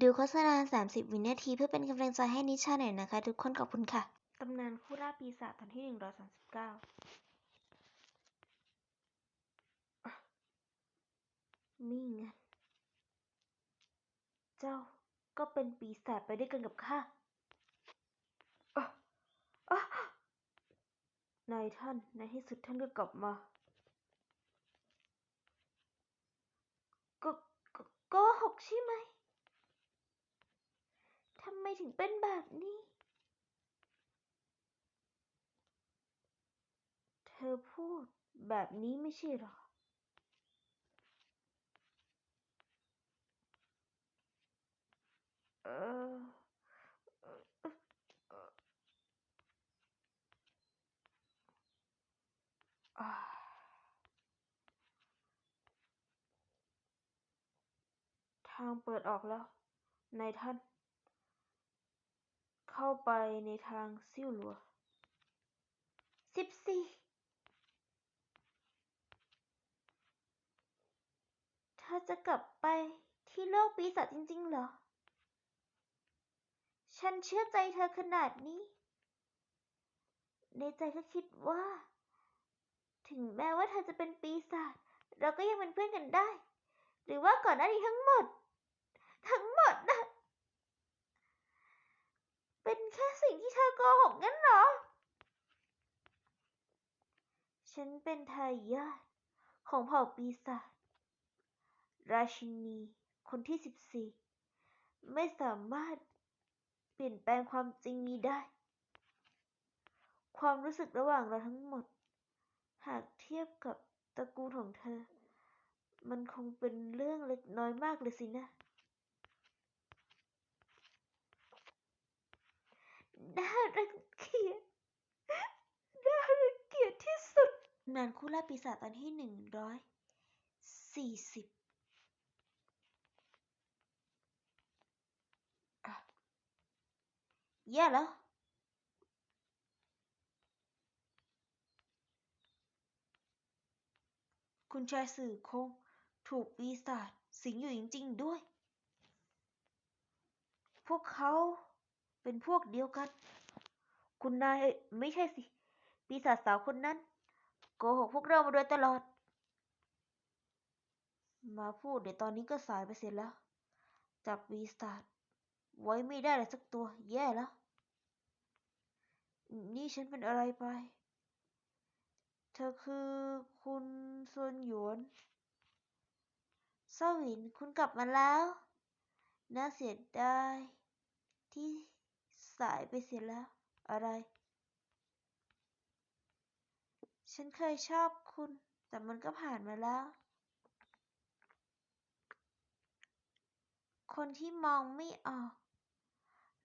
ดูโฆษณา 30 วินาที เพื่อเป็นกำลังใจให้นิชาหน่อยนะคะ ทุกคนขอบคุณค่ะตำนานคู่ล่าปีศาจตอนที่ 139อะมีงั้นเจ้าก็เป็นปีศาจไปด้วยกันกับข้าอนายท่าน ในที่สุดท่านก็กลับมา ก็ ก็โกหกใช่ไหม ไมถึงเป็นแบบนี้ เธอพูดแบบนี้ไม่ใช่หรอ เออทางเปิดออกแล้วนายท่าน เข้าไปในทางซิ่วหลัวสิบสี่เธอจะกลับไปที่โลกปีศาจจริงๆเหรอ ฉันเชื่อใจเธอขนาดนี้ ในใจก็คิดว่า ถึงแม้ว่าเธอจะเป็นปีศาจเราก็ยังเป็นเพื่อนกันได้ หรือว่าก่อนหน้านี้ทั้งหมด ทั้งหมดนะ เป็นแค่ สิ่งที่เธอโกหกงั้นเหรอ ฉันเป็นทายาทของเผ่าปีศาจราชินีคนที่สิบสี่ไม่สามารถเปลี่ยนแปลงความจริงนี้ได้ ความรู้สึกระหว่างเราทั้งหมด หากเทียบกับตระกูลของเธอ มันคงเป็นเรื่องเล็กน้อยมากเลยสินะ น่ารังเกียจ น่ารังเกียจที่สุด นานคู่ล่าปีศาจตอนที่หนึ่งร้อยสี่สิบอะแย่แล้วคุณชายสื่อคงถูกปีศาจสิงอยู่จริง ๆ ด้วย พวกเขา เป็นพวกเดียวกัน คุณนายไม่ใช่สิ ปีศาจสาวคนนั้น โกหกพวกเรามาโดยตลอด มาพูดเดี๋ยวตอนนี้ก็สายไปเสียแล้ว จับปีศาจไว้ไม่ได้เลยสักตัว แย่แล้ว นี่ฉันเป็นอะไรไป เธอคือคุณซวนหยวนเศร้าหวินคุณกลับมาแล้ว น่าเสียดายที่ สายไปเสียแล้ว อะไร ฉันเคยชอบคุณ แต่มันก็ผ่านมาแล้ว คนที่มองไม่ออก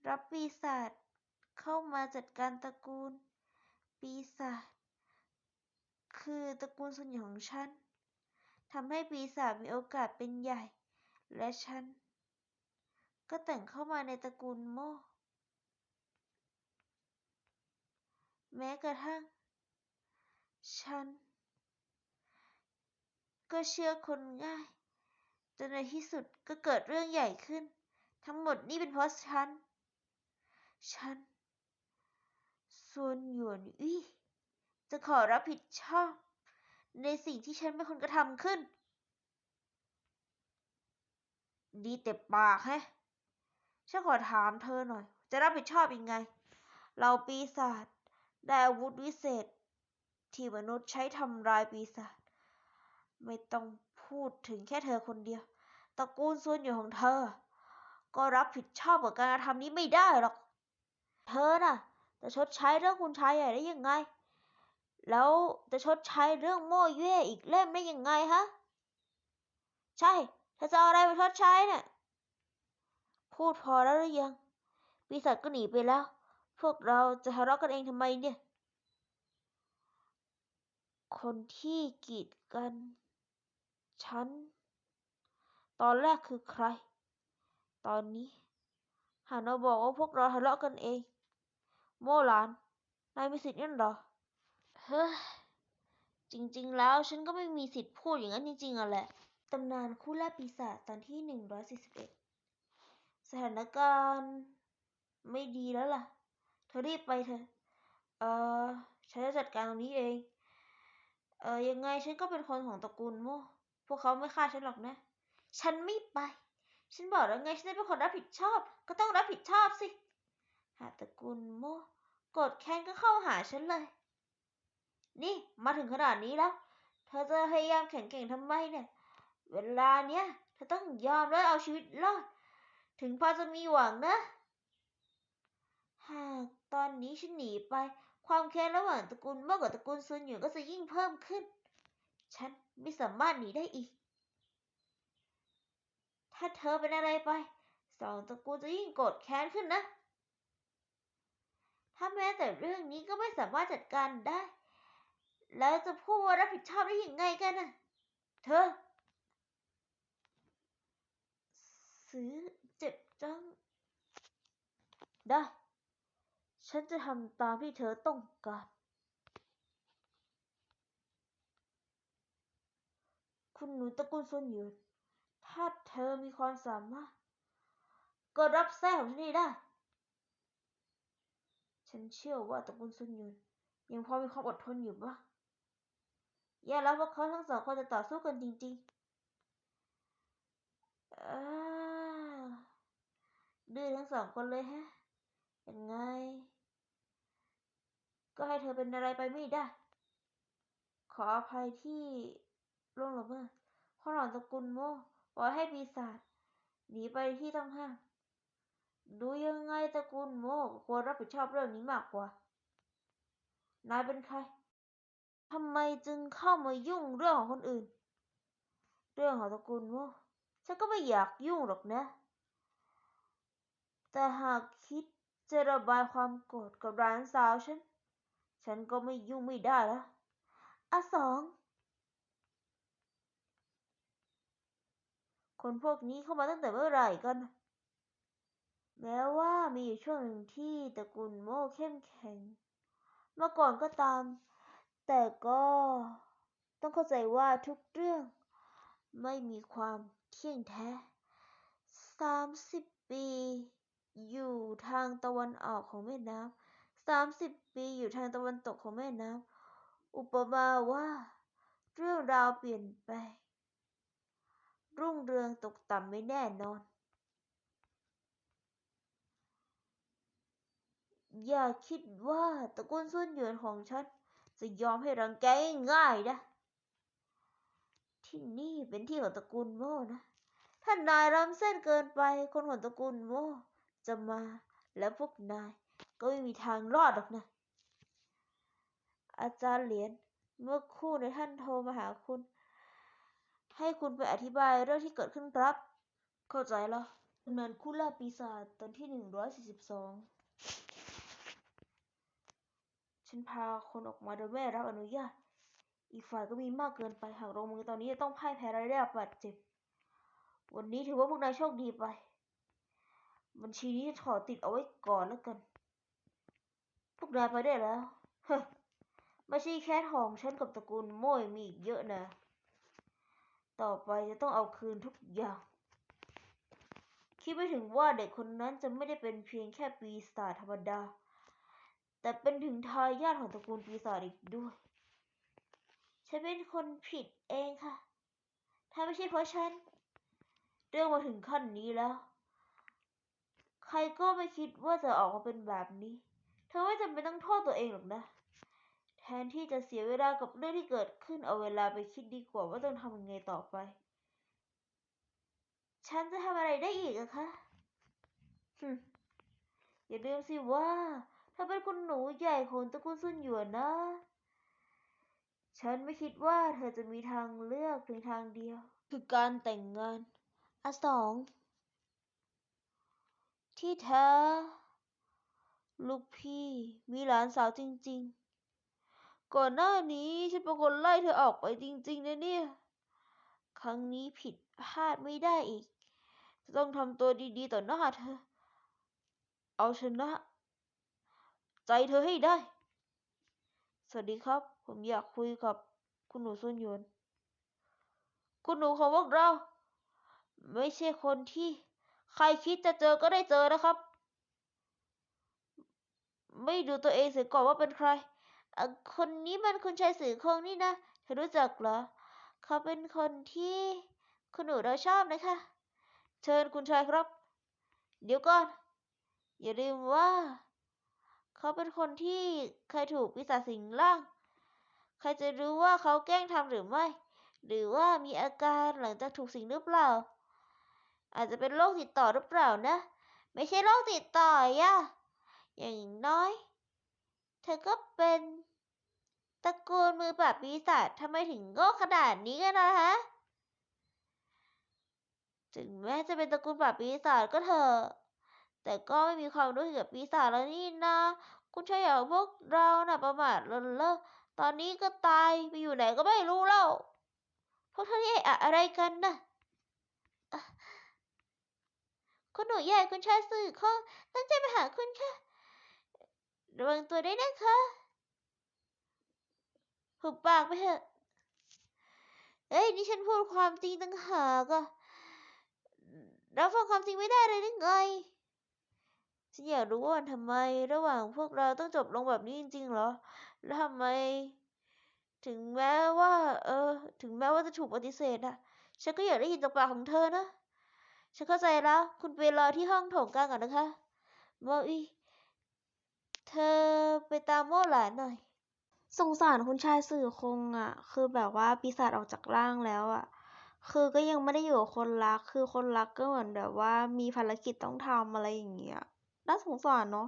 รับปีศาจเข้ามาจัดการตระกูล ปีศาจคือตระกูลส่วนใหญ่ของฉันทำให้ปีศาจมีโอกาสเป็นใหญ่ และฉัน ก็แต่งเข้ามาในตระกูลโม่ แม้กระทั่ง ฉัน ก็เชื่อคนง่ายจนในที่สุดก็เกิดเรื่องใหญ่ขึ้น ทั้งหมดนี่เป็นเพราะฉัน ฉันส่วนหยวนอี้จะขอรับผิดชอบ ในสิ่งที่ฉันเป็นคนกระทำขึ้น ดีแต่ปากแฮะฉันขอถามเธอหน่อย จะรับผิดชอบยังไง เราปีศาจ ได้อาวุธวิเศษ ที่มนุษย์ใช้ทำลายปีศาจไม่ต้องพูดถึงแค่เธอคนเดียวตระกูลส่วนอยู่ของเธอ ก็รับผิดชอบกับการกระทำนี้ไม่ได้หรอก เธอน่ะจะชดใช้เรื่องคุณชายใหญ่ได้ยังไง แล้วจะชดใช้เรื่องโม่เย่อีกเล่มได้ยังไงฮะ ใช่เธอจะเอาอะไรไปชดใช้เนี่ย พูดพอแล้วหรือยัง ปีศาจก็หนีไปแล้ว พวกเราจะทะเลาะกันเองทำไมเนี่ย คนที่กีดกันฉัน ตอนแรกคือใคร ตอนนี้หันาบอกว่าพวกเราทะเลาะกันเอง โมหลาน นายมีสิทธิ์นั่นหรอ เฮ้ย จริง ๆ แล้วฉันก็ไม่มีสิทธิ์พูดอย่างนั้นจริงๆอะแหละ ตำนานคู่ล่าปีศาจตอนที่หนึ่งร้อยสี่สิบเอ็ดสถานการณ์ไม่ดีแล้วล่ะ เธอรีบไปเถอะ เออฉันจะจัดการตรงนี้เอง เออยังไงฉันก็เป็นคนของตระกูลโม่พวกเขาไม่ฆ่าฉันหรอกนะ ฉันไม่ไป ฉันบอกแล้วไงฉันเป็นคนรับผิดชอบ ก็ต้องรับผิดชอบสิ หากตระกูลโม่โกรธแค้นก็เข้าหาฉันเลย นี่มาถึงขนาดนี้แล้ว เธอจะพยายามแข็งแกร่งทำไมเนี่ย เวลาเนี้ยเธอต้องยอมและเอาชีวิตรอด ถึงพอจะมีหวังนะ ตอนนี้ฉันหนีไป ความแค้นระหว่างตระกูลม่กับตระกูลซุนหยวนก็จะยิ่งเพิ่มขึ้น ฉันไม่สามารถหนีได้อีก ถ้าเธอเป็นอะไรไป สองตระกูลจะยิ่งโกรธแค้นขึ้นนะ ถ้าแม้แต่เรื่องนี้ก็ไม่สามารถจัดการได้ แล้วจะพูดว่ารับผิดชอบได้ยังไงกันน่ะเธอ ซื้อเจ็บจังได้ ฉันจะทำตามที่เธอต้องการ คุณหนูตระกูลซุนหยวนถ้าเธอมีความสามารถ ก็รับแท้ของฉันได้ ฉันเชื่อว่าตระกูลซุนหยวนยังพอมีความอดทนอยู่บ้างอย่าแล้วว่าเขาทั้งสองคนจะต่อสู้กันจริงๆเออดื้อทั้งสองคนเลยฮะ ยังไง ก็ให้เธอเป็นอะไรไปไม่ได้ ขออภัยที่ล่วงละเมิดพราะหล่อนตระกูลโม่ปล่อยให้ปีศาจหนีไปที่ต้องห้าม ดูยังไงตระกูลโม่ควรรับผิดชอบเรื่องนี้มากกว่า นายเป็นใครทำไมจึงเข้ามายุ่งเรื่องของคนอื่น เรื่องของตระกูลโม่ฉันก็ไม่อยากยุ่งหรอกนะ แต่หากคิดจะระบายความโกรธกับร้านสาวฉัน ฉันก็ไม่ยุ่งไม่ได้แล้วอะสอง คนพวกนี้เข้ามาตั้งแต่เมื่อไหร่กัน แม้ว่ามีอยู่ช่วงหนึ่งที่ตระกูลโม่เข้มแข็งมื่อก่อนก็ตาม แต่ก็ต้องเข้าใจว่าทุกเรื่องไม่มีความเที่ยงแท้สามสิบปี อยู่ทางตะวันออกของแม่น้ำ สามสิบปีอยู่ทางตะวันตกของแม่น้ำอุปมาว่า เรื่องราวเปลี่ยนไป รุ่งเรืองตกต่ำไม่แน่นอน อย่าคิดว่าตระกูลซุนหยวนของฉัน จะยอมให้รังแกง่ายนะ ที่นี่เป็นที่ของตระกูลโม่นะ ถ้านายลำเส้นเกินไป คนของตระกูลโม่จะมาและพวกนาย ก็ไม่มีทางรอดหรอกนะ อาจารย์เหรียญเมื่อคู่ในท่านโทรมาหาคุณ ให้คุณไปอธิบายเรื่องที่เกิดขึ้นครับ เข้าใจแล้วดำเนินคู่ล่าปีศาจตอนที่หนึ่งร้อยสี่สิบสองฉันพาคนออกมาโดยไม่รับอนุญาต อีกฝ่ายก็มีมากเกินไป หากลงมือตอนนี้จะต้องพ่ายแพ้และได้รับบาดเจ็บ วันนี้ถือว่าพวกนายโชคดีไป บัญชีนี้ขอติดเอาไว้ก่อนแล้วกัน พวกนายไปได้แล้วฮไม่ใช่แค่ทองฉันกับตระกูลโม่ยมีอีกเยอะนะ ต่อไปจะต้องเอาคืนทุกอย่าง คิดไม่ถึงว่าเด็กคนนั้นจะไม่ได้เป็นเพียงแค่ปีศาจธรรมดา แต่เป็นถึงทายาทของตระกูลปีศาจอีกด้วย ฉันเป็นคนผิดเองค่ะ ถ้าไม่ใช่เพราะฉัน เรื่องมาถึงขั้นนี้แล้ว ใครก็ไม่คิดว่าจะออกมาเป็นแบบนี้ เธอไม่จำเป็นต้องโทษตัวเองหรอกนะ แทนที่จะเสียเวลากับเรื่องที่เกิดขึ้นเอาเวลาไปคิดดีกว่าว่าต้องทำยังไงต่อไป ฉันจะทำอะไรได้อีกอะคะฮึอย่าลืมสิว่าเธอเป็นคุณหนูใหญ่ของตระกูลซุนหยวนนะ ฉันไม่คิดว่าเธอจะมีทางเลือกเพียงทางเดียว คือการแต่งงาน อันสอง ที่แท้ ลูกพี่ มีหลานสาวจริง ๆ ก่อนหน้านี้ฉันเป็นคนไล่เธอออกไปจริง ๆ นะเนี่ย ครั้งนี้ผิดพลาดไม่ได้อีก จะต้องทำตัวดีๆต่อหน้าเธอ เอาชนะ ใจเธอให้ได้ สวัสดีครับ ผมอยากคุยกับคุณหนูซุนยวน คุณหนูของพวกเรา ไม่ใช่คนที่ ใครคิดจะเจอก็ได้เจอนะครับ ไม่ดูตัวเองเสียก่อนว่าเป็นใคร คนนี้มันคุณชายสื่อคงนี่นะ เธอรู้จักเหรอ เขาเป็นคนที่คุณหนูเราชอบนะคะ เชิญคุณชายครับ เดี๋ยวก่อน อย่าลืมว่า เขาเป็นคนที่เคยถูกปีศาสิงร่าง ใครจะรู้ว่าเขาแกล้งทำหรือไม่ หรือว่ามีอาการหลังจากถูกสิงหรือเปล่า อาจจะเป็นโรคติดต่อหรือเปล่านะ ไม่ใช่โรคติดต่อย่ะ อย่างน้อย เธอก็เป็นตระกูลมือปราบปีศาจทำไมถึงโง่ขนาดนี้กันนะฮะถึงแม้จะเป็นตระกูลปราบปีศาจก็เถอะแต่ก็ไม่มีความรู้เกี่ยวกับปีศาจแล้วนี่นะ คุณชายอย่างพวกเราน่ะประมาทเลินเล่อตอนนี้ก็ตายไปอยู่ไหนก็ไม่รู้แล้วพวกท่านนี่อะอะไรกันนะ่ะคุณหนูใหญ่คุณชายสื่อข้องตั้งใจมาหาคุณค่ะ ระวังตัวด้วยนะคะหุบปากไปเถอะ เอ้ย นี่ฉันพูดความจริงตั้งหากอะรับฟังความจริงไม่ได้เลยหรือไง ฉันอยากรู้ว่าทำไมระหว่างพวกเราต้องจบลงแบบนี้จริงๆเหรอ แล้วทำไม ถึงแม้ว่า เออ ถึงแม้ว่าจะถูกปฏิเสธอะฉันก็อยากได้ยินจากปากของเธอนะ ฉันเข้าใจแล้ว คุณไปรอที่ห้องโถงกลางก่อนนะคะ โมอี เธอไปตามโม่หลานหน่อย สงสารคุณชายสื่อคงอะ คือแบบว่าปีศาจออกจากร่างแล้วอะ คือก็ยังไม่ได้อยู่กับคนรัก คือคนรักก็เหมือนแบบว่ามีภารกิจต้องทำอะไรอย่างเงี้ย น่าสงสารเนาะ